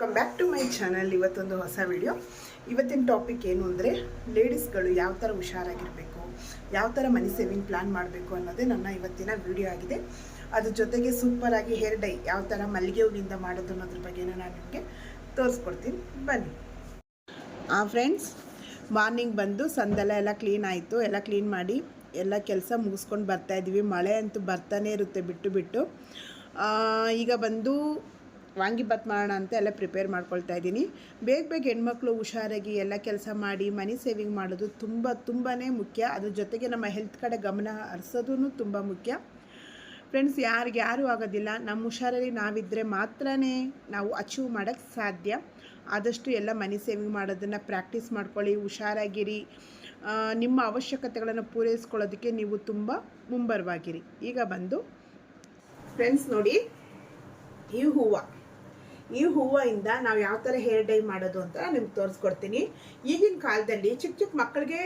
Welcome back to my channel ಇವತ್ತೊಂದು ಹೊಸ video ಇವತ್ತಿನ ಟಾಪಿಕ್ ಏನು ಅಂದರೆ ಲೇಡೀಸ್ಗಳು ಯಾವ ಥರ ಹುಷಾರಾಗಿರಬೇಕು, ಯಾವ ಥರ ಮನಿ ಸೇವಿಂಗ್ ಪ್ಲ್ಯಾನ್ ಮಾಡಬೇಕು ಅನ್ನೋದೇ ನನ್ನ ಇವತ್ತಿನ ವಿಡಿಯೋ ಆಗಿದೆ. ಅದ್ರ ಜೊತೆಗೆ ಸೂಪರಾಗಿ ಹೇರ್ ಡೈ ಯಾವ ಥರ ಮಲ್ಲಿಗೆ ಹೂವಿನಿಂದ ಮಾಡೋದು ಅನ್ನೋದ್ರ ಬಗ್ಗೆ ನಾನು ನಿಮಗೆ ತೋರಿಸ್ಕೊಡ್ತೀನಿ. ಬನ್ನಿ. ಆ ಫ್ರೆಂಡ್ಸ್ ಮಾರ್ನಿಂಗ್ ಬಂದು ಸಂದೆಲ್ಲ ಎಲ್ಲ ಕ್ಲೀನ್ ಆಯಿತು. ಎಲ್ಲ ಕ್ಲೀನ್ ಮಾಡಿ ಎಲ್ಲ ಕೆಲಸ ಮುಗಿಸ್ಕೊಂಡು ಬರ್ತಾಯಿದ್ದೀವಿ ಮಳೆ ಅಂತೂ ಬರ್ತಾನೆ ಇರುತ್ತೆ ಬಿಟ್ಟು ಬಿಟ್ಟು. ಈಗ ಬಂದು ವಾಂಗಿಬಾತ್ ಮಾಡೋಣ ಅಂತ ಎಲ್ಲ ಪ್ರಿಪೇರ್ ಮಾಡ್ಕೊಳ್ತಾ ಇದ್ದೀನಿ. ಬೇಗ ಬೇಗ ಹೆಣ್ಮಕ್ಳು ಹುಷಾರಾಗಿ ಎಲ್ಲ ಕೆಲಸ ಮಾಡಿ ಮನಿ ಸೇವಿಂಗ್ ಮಾಡೋದು ತುಂಬ ತುಂಬಾ ಮುಖ್ಯ. ಅದ್ರ ಜೊತೆಗೆ ನಮ್ಮ ಹೆಲ್ತ್ ಕಡೆ ಗಮನ ಹರಿಸೋದೂ ತುಂಬ ಮುಖ್ಯ. ಫ್ರೆಂಡ್ಸ್ ಯಾರಿಗೆ ಯಾರೂ ಆಗೋದಿಲ್ಲ. ನಮ್ಮ ಹುಷಾರಲ್ಲಿ ನಾವಿದ್ದರೆ ಮಾತ್ರ ನಾವು ಅಚೀವ್ ಮಾಡೋಕ್ಕೆ ಸಾಧ್ಯ. ಆದಷ್ಟು ಎಲ್ಲ ಮನಿ ಸೇವಿಂಗ್ ಮಾಡೋದನ್ನು ಪ್ರಾಕ್ಟೀಸ್ ಮಾಡ್ಕೊಳ್ಳಿ, ಹುಷಾರಾಗಿರಿ. ನಿಮ್ಮ ಅವಶ್ಯಕತೆಗಳನ್ನು ಪೂರೈಸ್ಕೊಳ್ಳೋದಕ್ಕೆ ನೀವು ತುಂಬ ಮುಂಬರವಾಗಿರಿ. ಈಗ ಬಂದು ಫ್ರೆಂಡ್ಸ್ ನೋಡಿ, ಈ ಹೂವು. ಈ ಹೂವಿಂದ ನಾವು ಯಾವ ಥರ ಹೇರ್ ಡೈ ಮಾಡೋದು ಅಂತ ನಿಮ್ಗೆ ತೋರಿಸ್ಕೊಡ್ತೀನಿ. ಈಗಿನ ಕಾಲದಲ್ಲಿ ಚಿಕ್ಕ ಚಿಕ್ಕ ಮಕ್ಕಳಿಗೆ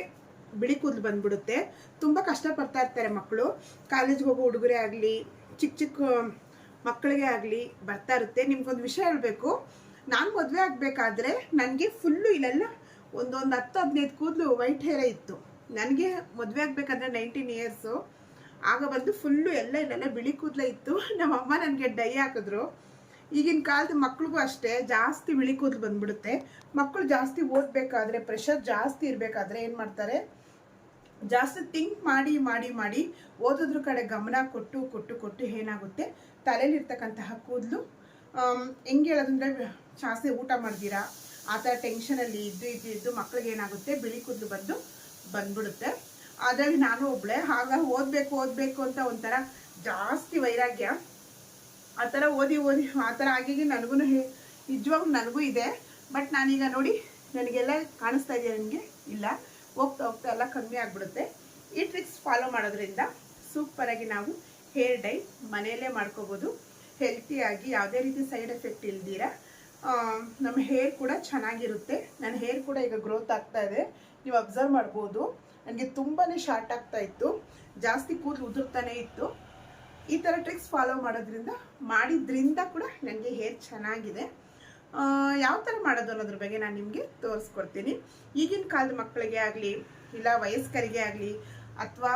ಬಿಳಿ ಕೂದಲು ಬಂದ್ಬಿಡುತ್ತೆ. ತುಂಬ ಕಷ್ಟಪಡ್ತಾ ಇರ್ತಾರೆ ಮಕ್ಕಳು ಕಾಲೇಜ್ಗೆ ಹೋಗೋ ಹುಡುಗರೇ ಆಗಲಿ ಚಿಕ್ಕ ಚಿಕ್ಕ ಮಕ್ಕಳಿಗೆ ಆಗಲಿ ಬರ್ತಾ ಇರುತ್ತೆ. ನಿಮ್ಗೊಂದು ವಿಷಯ ಹೇಳಬೇಕು. ನಾನು ಮದುವೆ ಆಗಬೇಕಾದ್ರೆ ನನಗೆ ಫುಲ್ಲು ಇಲ್ಲೆಲ್ಲ ಒಂದೊಂದು ಹತ್ತು ಹದಿನೈದು ಕೂದಲು ವೈಟ್ ಹೇರೇ ಇತ್ತು. ನನಗೆ ಮದುವೆ ಆಗಬೇಕಂದ್ರೆ ನೈನ್ಟೀನ್ ಇಯರ್ಸು ಆಗ ಬಂದು ಫುಲ್ಲು ಎಲ್ಲ ಇಲ್ಲೆಲ್ಲ ಬಿಳಿ ಕೂದಲೇ ಇತ್ತು. ನಮ್ಮಮ್ಮ ನನಗೆ ಡೈ ಹಾಕಿದ್ರು. ಈಗಿನ ಕಾಲದ ಮಕ್ಳಿಗೂ ಅಷ್ಟೇ ಜಾಸ್ತಿ ಬಿಳಿ ಕೂದಲು ಬಂದ್ಬಿಡುತ್ತೆ. ಮಕ್ಕಳು ಜಾಸ್ತಿ ಓದಬೇಕಾದ್ರೆ ಪ್ರೆಷರ್ ಜಾಸ್ತಿ ಇರಬೇಕಾದ್ರೆ ಏನು ಮಾಡ್ತಾರೆ? ಜಾಸ್ತಿ ಥಿಂಕ್ ಮಾಡಿ ಮಾಡಿ ಮಾಡಿ ಓದೋದ್ರ ಕಡೆ ಗಮನ ಕೊಟ್ಟು ಕೊಟ್ಟು ಕೊಟ್ಟು ಏನಾಗುತ್ತೆ? ತಲೆಯಲ್ಲಿರ್ತಕ್ಕಂತಹ ಕೂದಲು ಹೆಂಗೆ ಹೇಳೋದಂದ್ರೆ, ಜಾಸ್ತಿ ಊಟ ಮಾಡ್ದಿರಾ ಆ ಥರ ಟೆನ್ಷನಲ್ಲಿ ಇದ್ದು ಇದ್ದು ಇದ್ದು ಮಕ್ಳಿಗೆ ಏನಾಗುತ್ತೆ? ಬಿಳಿ ಕೂದಲು ಬಂದು, ಬಂದ್ಬಿಡುತ್ತೆ. ಅದರಲ್ಲಿ ನಾನು ಒಬ್ಳೆ ಹಾಗಾಗಿ ಓದಬೇಕು ಓದಬೇಕು ಅಂತ ಒಂಥರ ಜಾಸ್ತಿ ವೈರಾಗ್ಯ. ಆ ಥರ ಓದಿ ಓದಿ ಆ ಥರ ಆಗಿ ನನಗೂ ನಿಜವಾಗ್ಲೂ ನನಗೂ ಇದೆ. ಬಟ್ ನಾನೀಗ ನೋಡಿ, ನನಗೆಲ್ಲ ಕಾಣಿಸ್ತಾ ಇದೆಯಾ ನನಗೆ ಇಲ್ಲ. ಹೋಗ್ತಾ ಹೋಗ್ತಾ ಎಲ್ಲ ಕಮ್ಮಿ ಆಗಿಬಿಡುತ್ತೆ. ಈ ಟ್ರಿಕ್ಸ್ ಫಾಲೋ ಮಾಡೋದ್ರಿಂದ ಸೂಪರಾಗಿ ನಾವು ಹೇರ್ ಡೈ ಮನೆಯಲ್ಲೇ ಮಾಡ್ಕೋಬೋದು. ಹೆಲ್ತಿಯಾಗಿ ಯಾವುದೇ ರೀತಿ ಸೈಡ್ ಎಫೆಕ್ಟ್ ಇಲ್ದಿರ ನಮ್ಮ ಹೇರ್ ಕೂಡ ಚೆನ್ನಾಗಿರುತ್ತೆ. ನನ್ನ ಹೇರ್ ಕೂಡ ಈಗ ಗ್ರೋತ್ ಆಗ್ತಾ ಇದೆ. ನೀವು ಅಬ್ಸರ್ವ್ ಮಾಡ್ಬೋದು. ನನಗೆ ತುಂಬಾ ಶಾರ್ಟ್ ಆಗ್ತಾ ಇತ್ತು. ಜಾಸ್ತಿ ಕೂದಲು ಉದುರ್ತಾನೆ ಇತ್ತು. ಈ ಥರ ಟ್ರಿಕ್ಸ್ ಫಾಲೋ ಮಾಡೋದ್ರಿಂದ, ಮಾಡಿದ್ರಿಂದ ಕೂಡ ನನಗೆ ಹೇರ್ ಚೆನ್ನಾಗಿದೆ. ಯಾವ ಥರ ಮಾಡೋದು ಅನ್ನೋದ್ರ ಬಗ್ಗೆ ನಾನು ನಿಮಗೆ ತೋರಿಸ್ಕೊಡ್ತೀನಿ. ಈಗಿನ ಕಾಲದ ಮಕ್ಕಳಿಗೆ ಆಗಲಿ, ಇಲ್ಲ ವಯಸ್ಕರಿಗೆ ಆಗಲಿ, ಅಥವಾ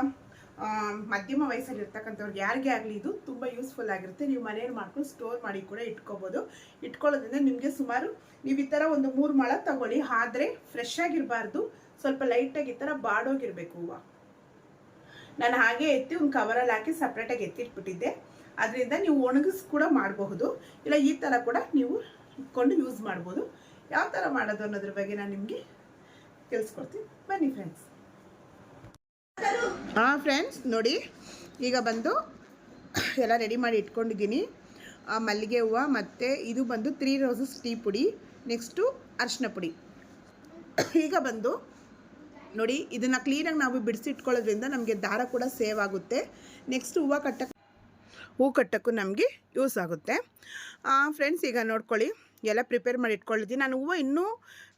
ಮಧ್ಯಮ ವಯಸ್ಸಲ್ಲಿ ಇರ್ತಕ್ಕಂಥವ್ರಿಗೆ ಯಾರಿಗೇ ಆಗಲಿ ಇದು ತುಂಬ ಯೂಸ್ಫುಲ್ ಆಗಿರುತ್ತೆ. ನೀವು ಮನೆಯಲ್ಲಿ ಮಾಡ್ಕೊಂಡು ಸ್ಟೋರ್ ಮಾಡಿ ಕೂಡ ಇಟ್ಕೋಬೋದು. ಇಟ್ಕೊಳ್ಳೋದ್ರಿಂದ ನಿಮಗೆ ಸುಮಾರು ನೀವು ಈ ಥರ ಒಂದು ಮೂರು ಮೊಳ ತಗೊಳ್ಳಿ. ಆದರೆ ಫ್ರೆಶ್ ಆಗಿರಬಾರ್ದು. ಸ್ವಲ್ಪ ಲೈಟಾಗಿ ಈ ಥರ ಬಾಡೋಗಿರಬೇಕು ಹೂವು. ನಾನು ಹಾಗೆ ಎತ್ತಿ ಒಂದು ಕವರಲ್ಲಿ ಹಾಕಿ ಸಪ್ರೇಟಾಗಿ ಎತ್ತಿಟ್ಬಿಟ್ಟಿದ್ದೆ. ಅದರಿಂದ ನೀವು ಒಣಗಿಸ್ ಕೂಡ ಮಾಡಬಹುದು. ಇಲ್ಲ, ಈ ಥರ ಕೂಡ ನೀವು ಇಟ್ಕೊಂಡು ಯೂಸ್ ಮಾಡ್ಬೋದು. ಯಾವ ಥರ ಮಾಡೋದು ಅನ್ನೋದ್ರ ಬಗ್ಗೆ ನಾನು ನಿಮಗೆ ತಿಳಿಸ್ಕೊಡ್ತೀನಿ. ಬನ್ನಿ ಫ್ರೆಂಡ್ಸ್ ಹಾಂ ಫ್ರೆಂಡ್ಸ್ ನೋಡಿ, ಈಗ ಬಂದು ಎಲ್ಲ ರೆಡಿ ಮಾಡಿ ಇಟ್ಕೊಂಡಿದ್ದೀನಿ. ಮಲ್ಲಿಗೆ ಹೂವು ಮತ್ತು ಇದು ಬಂದು ತ್ರೀ ರೋಸಸ್ ಟೀ ಪುಡಿ ನೆಕ್ಸ್ಟು ಅರಿಶಿನ ಪುಡಿ. ಈಗ ಬಂದು ನೋಡಿ, ಇದನ್ನು ಕ್ಲೀನಾಗಿ ನಾವು ಬಿಡಿಸಿಟ್ಕೊಳ್ಳೋದ್ರಿಂದ ನಮಗೆ ದಾರ ಕೂಡ ಸೇವ್ ಆಗುತ್ತೆ. ನೆಕ್ಸ್ಟ್ ಹೂವು ಕಟ್ಟಕ್ಕೆ ಹೂ ಕಟ್ಟೋಕ್ಕೂ ನಮಗೆ ಯೂಸ್ ಆಗುತ್ತೆ. ಫ್ರೆಂಡ್ಸ್ ಈಗ ನೋಡ್ಕೊಳ್ಳಿ, ಎಲ್ಲ ಪ್ರಿಪೇರ್ ಮಾಡಿ ಇಟ್ಕೊಂಡಿದ್ದೀನಿ ನಾನು ಹೂವು ಇನ್ನೂ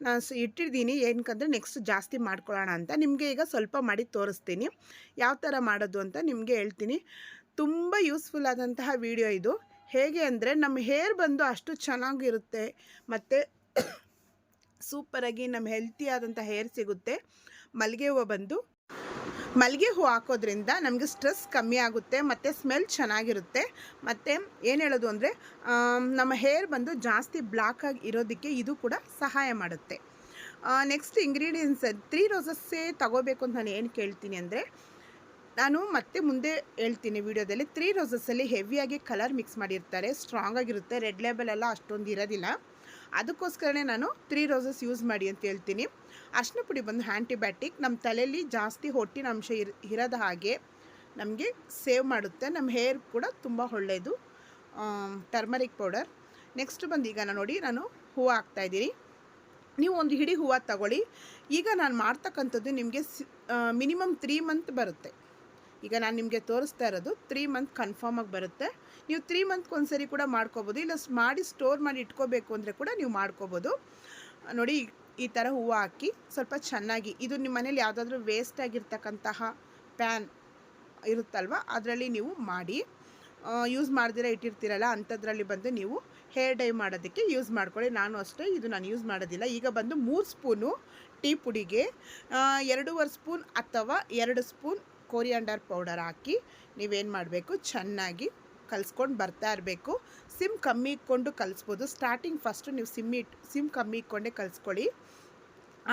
ನಾನು ಇಟ್ಟಿದ್ದೀನಿ ಏನಕ್ಕಂದರೆ ನೆಕ್ಸ್ಟ್ ಜಾಸ್ತಿ ಮಾಡ್ಕೊಳ್ಳೋಣ ಅಂತ. ನಿಮಗೆ ಈಗ ಸ್ವಲ್ಪ ಮಾಡಿ ತೋರಿಸ್ತೀನಿ. ಯಾವ ಥರ ಮಾಡೋದು ಅಂತ ನಿಮಗೆ ಹೇಳ್ತೀನಿ. ತುಂಬ ಯೂಸ್ಫುಲ್ ಆದಂತಹ ವಿಡಿಯೋ ಇದು. ಹೇಗೆ ಅಂದರೆ ನಮ್ಮ ಹೇರ್ ಬಂದು ಅಷ್ಟು ಚೆನ್ನಾಗಿರುತ್ತೆ. ಮತ್ತು ಸೂಪರಾಗಿ ನಮ್ಮ ಹೆಲ್ತಿ ಆದಂಥ ಹೇರ್ ಸಿಗುತ್ತೆ. ಮಲ್ಲಿಗೆ ಹೂವು ಬಂದು ಮಲ್ಲಿಗೆ ಹೂವು ಹಾಕೋದ್ರಿಂದ ನಮಗೆ ಸ್ಟ್ರೆಸ್ ಕಮ್ಮಿ ಆಗುತ್ತೆ, ಮತ್ತು ಸ್ಮೆಲ್ ಚೆನ್ನಾಗಿರುತ್ತೆ. ಮತ್ತು ಏನು ಹೇಳೋದು ಅಂದರೆ ನಮ್ಮ ಹೇರ್ ಬಂದು ಜಾಸ್ತಿ ಬ್ಲಾಕ್ ಆಗಿ ಇರೋದಕ್ಕೆ ಇದು ಕೂಡ ಸಹಾಯ ಮಾಡುತ್ತೆ. ನೆಕ್ಸ್ಟ್ ಇಂಗ್ರೀಡಿಯೆಂಟ್ಸ್ ತ್ರೀ ರೋಸಸ್ಸೇ ತಗೋಬೇಕು ಅಂತ ನಾನು ಏನು ಕೇಳ್ತೀನಿ ಅಂದರೆ, ನಾನು ಮತ್ತೆ ಮುಂದೆ ಹೇಳ್ತೀನಿ ವಿಡಿಯೋದಲ್ಲಿ. ತ್ರೀ ರೋಸಸ್ಸಲ್ಲಿ ಹೆವಿಯಾಗಿ ಕಲರ್ ಮಿಕ್ಸ್ ಮಾಡಿರ್ತಾರೆ ಸ್ಟ್ರಾಂಗ್ ಆಗಿರುತ್ತೆ ರೆಡ್ ಲೇಬಲ್ ಎಲ್ಲ ಅಷ್ಟೊಂದು ಇರೋದಿಲ್ಲ. ಅದಕ್ಕೋಸ್ಕರನೇ ನಾನು ತ್ರೀ ರೋಸಸ್ ಯೂಸ್ ಮಾಡಿ ಅಂತ ಹೇಳ್ತೀನಿ. ಅರ್ಶಿನ ಪುಡಿ ಬಂದು ಆ್ಯಂಟಿಬಯೋಟಿಕ್ ನಮ್ಮ ತಲೆಯಲ್ಲಿ ಜಾಸ್ತಿ ಹೊಟ್ಟಿನ ಅಂಶ ಇರ್, ಇರದ ಹಾಗೆ ನಮಗೆ ಸೇವ್ ಮಾಡುತ್ತೆ. ನಮ್ಮ ಹೇರ್ ಕೂಡ ತುಂಬ ಒಳ್ಳೆಯದು. ಟರ್ಮರಿಕ್ ಪೌಡರ್ ನೆಕ್ಸ್ಟ್ ಬಂದು ಈಗ ನಾನು ನೋಡಿ ನಾನು ಹೂವು ಹಾಕ್ತಾಯಿದ್ದೀನಿ ನೀವು ಒಂದು ಹಿಡಿ ಹೂವು ತಗೊಳ್ಳಿ. ಈಗ ನಾನು ಮಾಡ್ತಕ್ಕಂಥದ್ದು ನಿಮಗೆ ಮಿನಿಮಮ್ ತ್ರೀ ಮಂತ್ ಬರುತ್ತೆ. ಈಗ ನಾನು ನಿಮಗೆ ತೋರಿಸ್ತಾ ಇರೋದು ತ್ರೀ ಮಂತ್ ಕನ್ಫರ್ಮ್ ಆಗಿ ಬರುತ್ತೆ. ನೀವು ತ್ರೀ ಮಂತ್ಗೆ ಒಂದ್ಸರಿ ಕೂಡ ಮಾಡ್ಕೋಬೋದು. ಇಲ್ಲ ಮಾಡಿ ಸ್ಟೋರ್ ಮಾಡಿ ಇಟ್ಕೋಬೇಕು ಅಂದರೆ ಕೂಡ ನೀವು ಮಾಡ್ಕೋಬೋದು. ನೋಡಿ, ಈ- ಥರ ಹೂವು ಹಾಕಿ ಸ್ವಲ್ಪ ಚೆನ್ನಾಗಿ, ಇದು ನಿಮ್ಮ ಮನೇಲಿ ಯಾವುದಾದ್ರೂ ವೇಸ್ಟ್ ಆಗಿರ್ತಕ್ಕಂತಹ ಪ್ಯಾನ್ ಇರುತ್ತಲ್ವ, ಅದರಲ್ಲಿ ನೀವು ಮಾಡಿ. ಯೂಸ್ ಮಾಡ್ದಿರ ಇಟ್ಟಿರ್ತೀರಲ್ಲ, ಅಂಥದ್ರಲ್ಲಿ ಬಂದು ನೀವು ಹೇರ್ ಡೈ ಮಾಡೋದಕ್ಕೆ ಯೂಸ್ ಮಾಡ್ಕೊಳ್ಳಿ. ನಾನು ಅಷ್ಟೇ ಇದು ನಾನು ಯೂಸ್ ಮಾಡೋದಿಲ್ಲ. ಈಗ ಬಂದು ಮೂರು ಸ್ಪೂನು ಟೀ ಪುಡಿಗೆ ಎರಡೂವರೆ ಸ್ಪೂನ್ ಅಥವಾ ಎರಡು ಸ್ಪೂನ್ ಕೋರಿಯಾಂಡರ್ ಪೌಡರ್ ಹಾಕಿ ನೀವೇನು ಮಾಡಬೇಕು? ಚೆನ್ನಾಗಿ ಕಲಿಸ್ಕೊಂಡು ಬರ್ತಾ ಇರಬೇಕು. ಸಿಮ್ ಕಮ್ಮಿ ಇಟ್ಕೊಂಡು ಕಲಿಸ್ಬೋದು. ಸ್ಟಾರ್ಟಿಂಗ್ ಫಸ್ಟು ನೀವು ಸಿಮ್ ಇಟ್, ಸಿಮ್ ಕಮ್ಮಿ ಇಟ್ಕೊಂಡೇ ಕಲಿಸ್ಕೊಳ್ಳಿ.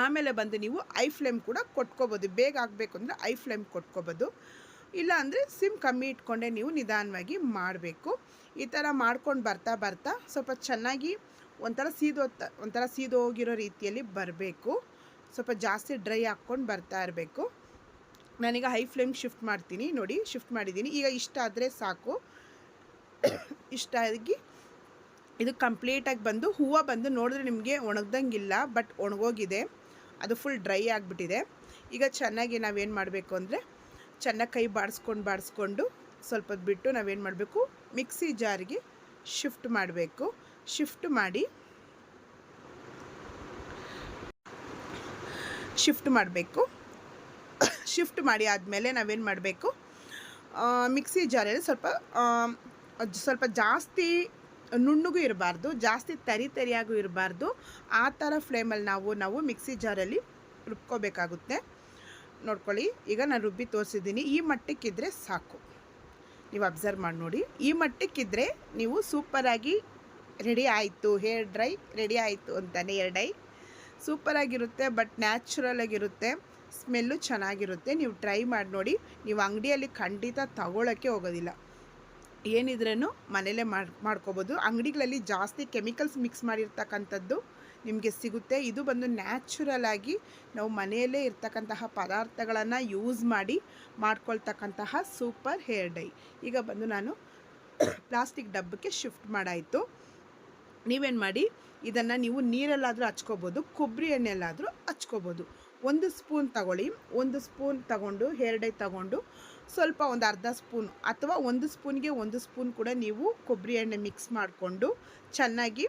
ಆಮೇಲೆ ಬಂದು ನೀವು ಐ ಫ್ಲೇಮ್ ಕೂಡ ಕೊಟ್ಕೋಬೋದು. ಬೇಗ ಆಗಬೇಕು ಅಂದರೆ ಐ ಫ್ಲೇಮ್ ಕೊಟ್ಕೋಬೋದು. ಇಲ್ಲ ಅಂದರೆ ಸಿಮ್ ಕಮ್ಮಿ ಇಟ್ಕೊಂಡೇ ನೀವು ನಿಧಾನವಾಗಿ ಮಾಡಬೇಕು. ಈ ಥರ ಮಾಡ್ಕೊಂಡು ಬರ್ತಾ ಬರ್ತಾ ಸ್ವಲ್ಪ ಚೆನ್ನಾಗಿ ಒಂಥರ ಸೀದೋ ಒಂಥರ ಸೀದೋಗಿರೋ ರೀತಿಯಲ್ಲಿ ಬರಬೇಕು. ಸ್ವಲ್ಪ ಜಾಸ್ತಿ ಡ್ರೈ ಹಾಕ್ಕೊಂಡು ಬರ್ತಾ ಇರಬೇಕು. ನಾನೀಗ ಹೈ ಫ್ಲೇಮ್ ಶಿಫ್ಟ್ ಮಾಡ್ತೀನಿ ನೋಡಿ ಶಿಫ್ಟ್ ಮಾಡಿದ್ದೀನಿ. ಈಗ ಇಷ್ಟ ಆದರೆ ಸಾಕು. ಇಷ್ಟ ಆಗಿ ಇದು ಕಂಪ್ಲೀಟಾಗಿ ಬಂದು, ಹೂವು ಬಂದು ನೋಡಿದ್ರೆ ನಿಮಗೆ ಒಣಗ್ದಂಗಿಲ್ಲ ಬಟ್ ಒಣಗೋಗಿದೆ. ಅದು ಫುಲ್ ಡ್ರೈ ಆಗಿಬಿಟ್ಟಿದೆ. ಈಗ ಚೆನ್ನಾಗಿ ನಾವೇನು ಮಾಡಬೇಕು ಅಂದರೆ, ಚೆನ್ನಾಗಿ ಕೈ ಬಾಡಿಸ್ಕೊಂಡು ಬಾಡಿಸ್ಕೊಂಡು ಸ್ವಲ್ಪ ಬಿಟ್ಟು ನಾವೇನು ಮಾಡಬೇಕು, ಮಿಕ್ಸಿ ಜಾರಿಗೆ ಶಿಫ್ಟ್ ಮಾಡಬೇಕು. ಶಿಫ್ಟ್ ಮಾಡಿ ಶಿಫ್ಟ್ ಮಾಡಬೇಕು. ಶಿಫ್ಟ್ ಮಾಡಿ ಆದಮೇಲೆ ನಾವೇನು ಮಾಡಬೇಕು? ಮಿಕ್ಸಿ ಜಾರಲ್ಲಿ ಸ್ವಲ್ಪ ಸ್ವಲ್ಪ ಜಾಸ್ತಿ ನುಣ್ಣಗೂ ಇರಬಾರ್ದು, ಜಾಸ್ತಿ ತರಿ ತರಿಯಾಗೂ ಇರಬಾರ್ದು. ಆ ಥರ ಫ್ಲೇಮಲ್ಲಿ ನಾವು ನಾವು ಮಿಕ್ಸಿ ಜಾರಲ್ಲಿ ರುಬ್ಕೋಬೇಕಾಗುತ್ತೆ. ನೋಡ್ಕೊಳ್ಳಿ, ಈಗ ನಾನು ರುಬ್ಬಿ ತೋರಿಸಿದ್ದೀನಿ. ಈ ಮಟ್ಟಕ್ಕಿದ್ರೆ ಸಾಕು. ನೀವು ಅಬ್ಸರ್ವ್ ಮಾಡಿ ನೋಡಿ. ಈ ಮಟ್ಟಕ್ಕಿದ್ರೆ ನೀವು ಸೂಪರಾಗಿ ರೆಡಿ ಆಯಿತು, ಹೇರ್ ಡ್ರೈ ರೆಡಿ ಆಯಿತು ಅಂತಾನೆ ಹೇರ್ ಡೈ ಸೂಪರಾಗಿರುತ್ತೆ, ಬಟ್ ನ್ಯಾಚುರಲ್ ಆಗಿರುತ್ತೆ. ಸ್ಮೆಲ್ಲು ಚೆನ್ನಾಗಿರುತ್ತೆ, ನೀವು ಟ್ರೈ ಮಾಡಿ ನೋಡಿ. ನೀವು ಅಂಗಡಿಯಲ್ಲಿ ಖಂಡಿತ ತಗೊಳ್ಳೋಕ್ಕೆ ಹೋಗೋದಿಲ್ಲ. ಏನಿದ್ರೂ ಮನೇಲೇ ಮಾಡಿ, ಮಾಡ್ಕೋಬೋದು. ಅಂಗಡಿಗಳಲ್ಲಿ ಜಾಸ್ತಿ ಕೆಮಿಕಲ್ಸ್ ಮಿಕ್ಸ್ ಮಾಡಿರ್ತಕ್ಕಂಥದ್ದು ನಿಮಗೆ ಸಿಗುತ್ತೆ. ಇದು ಬಂದು ನ್ಯಾಚುರಲ್ ಆಗಿ ನಾವು ಮನೆಯಲ್ಲೇ ಇರ್ತಕ್ಕಂತಹ ಪದಾರ್ಥಗಳನ್ನು ಯೂಸ್ ಮಾಡಿ ಮಾಡ್ಕೊಳ್ತಕ್ಕಂತಹ ಸೂಪರ್ ಹೇರ್ ಡೈ. ಈಗ ಬಂದು ನಾನು ಪ್ಲಾಸ್ಟಿಕ್ ಡಬ್ಬಕ್ಕೆ ಶಿಫ್ಟ್ ಮಾಡಾಯಿತು. ನೀವೇನು ಮಾಡಿ, ಇದನ್ನು ನೀವು ನೀರಲ್ಲಾದರೂ ಹಚ್ಕೋಬೋದು ಕೊಬ್ಬರಿ ಎಣ್ಣೆಲ್ಲಾದರೂ ಹಚ್ಕೋಬೋದು. ಒಂದು ಸ್ಪೂನ್ ತಗೊಳ್ಳಿ. ಒಂದು ಸ್ಪೂನ್ ತಗೊಂಡು, ಎರಡೇ ತಗೊಂಡು, ಸ್ವಲ್ಪ ಒಂದು ಅರ್ಧ ಸ್ಪೂನ್ ಅಥವಾ ಒಂದು ಸ್ಪೂನ್ಗೆ ಒಂದು ಸ್ಪೂನ್ ಕೂಡ ನೀವು ಕೊಬ್ಬರಿ ಎಣ್ಣೆ ಮಿಕ್ಸ್ ಮಾಡಿಕೊಂಡು ಚೆನ್ನಾಗಿ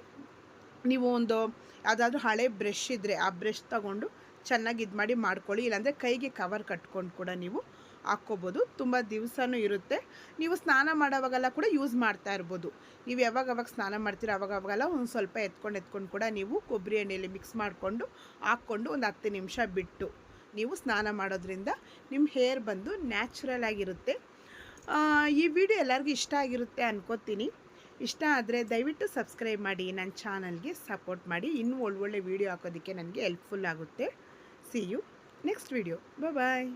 ನೀವು ಒಂದು ಯಾವುದಾದ್ರೂ ಹಳೆ ಬ್ರಷ್ ಇದ್ದರೆ ಆ ಬ್ರಷ್ ತಗೊಂಡು ಚೆನ್ನಾಗಿ ಇದು ಮಾಡಿ ಮಾಡ್ಕೊಳ್ಳಿ. ಇಲ್ಲಾಂದರೆ ಕೈಗೆ ಕವರ್ ಕಟ್ಕೊಂಡು ಕೂಡ ನೀವು ಹಾಕ್ಕೋಬೋದು. ತುಂಬ ದಿವಸನೂ ಇರುತ್ತೆ. ನೀವು ಸ್ನಾನ ಮಾಡೋವಾಗೆಲ್ಲ ಕೂಡ ಯೂಸ್ ಮಾಡ್ತಾ ಇರ್ಬೋದು. ನೀವು ಯಾವಾಗ ಅವಾಗ ಸ್ನಾನ ಮಾಡ್ತೀರೋ ಅವಾಗ ಅವಾಗೆಲ್ಲ ಒಂದು ಸ್ವಲ್ಪ ಎತ್ಕೊಂಡು ಎತ್ಕೊಂಡು ಕೂಡ ನೀವು ಕೊಬ್ಬರಿ ಎಣ್ಣೆಯಲ್ಲಿ ಮಿಕ್ಸ್ ಮಾಡಿಕೊಂಡು ಹಾಕ್ಕೊಂಡು ಒಂದು ಹತ್ತು ನಿಮಿಷ ಬಿಟ್ಟು ನೀವು ಸ್ನಾನ ಮಾಡೋದ್ರಿಂದ ನಿಮ್ಮ ಹೇರ್ ಬಂದು ನ್ಯಾಚುರಲ್ ಆಗಿರುತ್ತೆ. ಈ ವಿಡಿಯೋ ಎಲ್ಲರಿಗೂ ಇಷ್ಟ ಆಗಿರುತ್ತೆ ಅನ್ಕೋತೀನಿ. ಇಷ್ಟ ಆದರೆ ದಯವಿಟ್ಟು ಸಬ್ಸ್ಕ್ರೈಬ್ ಮಾಡಿ ನನ್ನ ಚಾನಲ್ಗೆ ಸಪೋರ್ಟ್ ಮಾಡಿ. ಇನ್ನೂ ಒಳ್ಳೊಳ್ಳೆ ವೀಡಿಯೋ ಹಾಕೋದಕ್ಕೆ ನನಗೆ ಹೆಲ್ಪ್ಫುಲ್ ಆಗುತ್ತೆ. See you next video bye